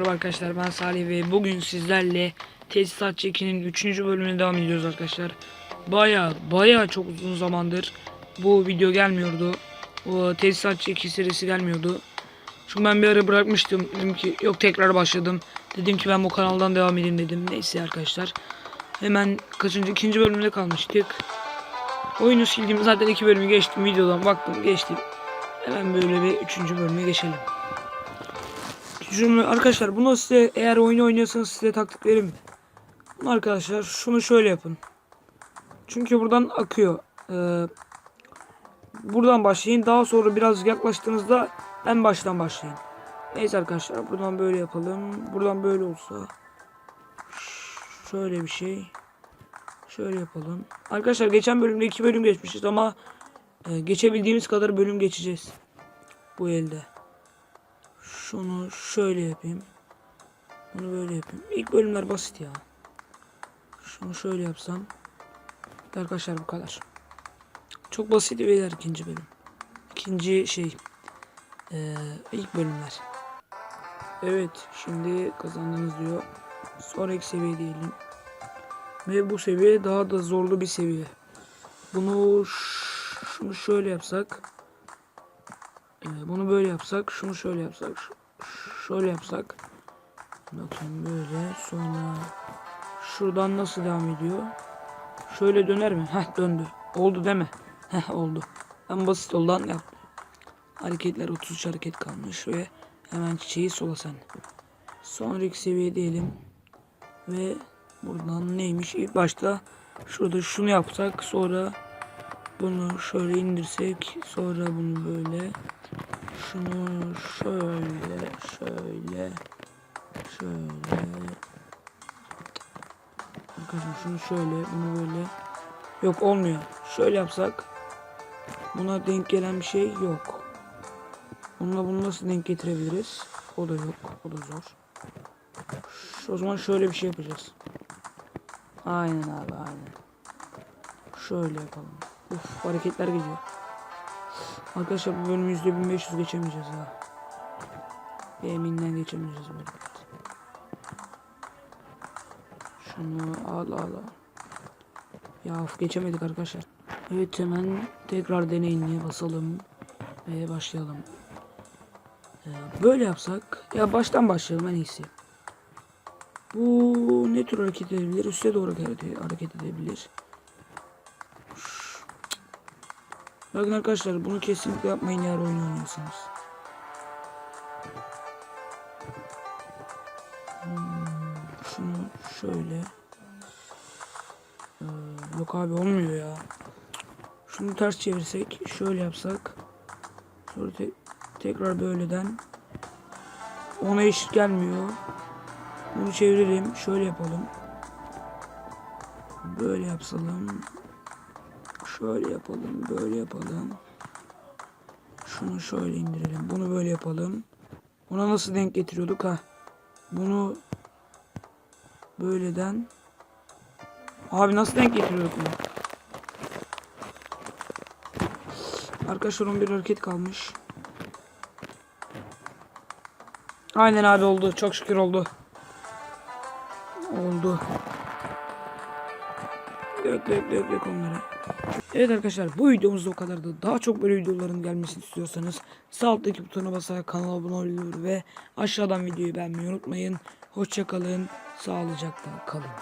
arkadaşlar ben Salih ve bugün sizlerle Tesisatçı 2'nin 3. bölümüne devam ediyoruz arkadaşlar. Baya baya çok uzun zamandır bu video gelmiyordu. O Tesisatçı 2 serisi gelmiyordu. Çünkü ben bir ara bırakmıştım. Dedim ki yok tekrar başladım. Dedim ki ben bu kanaldan devam edeyim dedim. Neyse arkadaşlar. Hemen kaçıncı ikinci bölümde kalmıştık. Oyunu sildim zaten iki bölümü geçtim videodan baktım geçtim. Hemen böyle bir üçüncü bölüme geçelim. Şimdi arkadaşlar bunu size eğer oyunu oynuyorsanız size taktik. Bunu arkadaşlar şunu şöyle yapın. Çünkü buradan akıyor. Ee, buradan başlayın. Daha sonra biraz yaklaştığınızda en baştan başlayın. Neyse arkadaşlar buradan böyle yapalım. Buradan böyle olsa. Şöyle bir şey. Şöyle yapalım. Arkadaşlar geçen bölümde iki bölüm geçmişiz ama e, geçebildiğimiz kadar bölüm geçeceğiz. Bu elde. Şunu şöyle yapayım. Bunu böyle yapayım. İlk bölümler basit ya. Şunu şöyle yapsam. Arkadaşlar bu kadar. Çok basit beyler ikinci bölüm. İkinci şey. Ee, ilk bölümler. Evet şimdi kazandınız diyor. Sonraki seviye diyelim. Ve bu seviye daha da zorlu bir seviye. Bunu şunu şöyle yapsak. Ee, bunu böyle yapsak, şunu şöyle yapsak, şöyle yapsak. Bakın böyle. Sonra şuradan nasıl devam ediyor? Şöyle döner mi? Heh döndü. Oldu mi? Heh oldu. Ben basit yoldan yaptım. Hareketler 33 hareket kalmış ve hemen çiçeği sola sen. Sonraki seviye diyelim. Ve buradan neymiş? İlk başta şurada şunu yapsak sonra bunu şöyle indirsek sonra bunu böyle şunu şöyle şöyle şöyle. Arkadaşlar şunu şöyle bunu böyle. Yok olmuyor. Şöyle yapsak buna denk gelen bir şey yok. Bununla bunu nasıl denk getirebiliriz? O da yok o da zor. O zaman şöyle bir şey yapacağız. Aynen abi aynen. Şöyle yapalım. Uf hareketler geliyor Arkadaşlar bu bölümü yüzde 1500 geçemeyeceğiz ha. Yeminden geçemeyeceğiz bu bölümü. Şunu al al al. Ya of, geçemedik arkadaşlar. Evet hemen tekrar deneyinliğe basalım. Ve başlayalım. Ee, böyle yapsak. Ya baştan başlayalım en iyisi. Bu ne tür hareket edebilir? Üste doğru hareket edebilir. Bakın arkadaşlar bunu kesinlikle yapmayın eğer oyun oynuyorsanız. Hmm, şunu şöyle. Ee, yok abi olmuyor ya. Şunu ters çevirsek, şöyle yapsak. Sonra te- tekrar böyleden. Ona eşit gelmiyor. Bunu çevirelim, şöyle yapalım. Böyle yapsalım. Şöyle yapalım, böyle yapalım. Şunu şöyle indirelim. Bunu böyle yapalım. Ona nasıl denk getiriyorduk ha? Bunu böyleden Abi nasıl denk getiriyorduk bunu? Arkadaşlar 11 hareket kalmış. Aynen abi oldu. Çok şükür oldu. Oldu. Dök dök dök dök onları. Evet arkadaşlar bu videomuz o kadardı. Daha çok böyle videoların gelmesini istiyorsanız sağ alttaki butona basarak kanala abone olabilir ve aşağıdan videoyu beğenmeyi unutmayın. Hoşçakalın. Sağlıcakla kalın.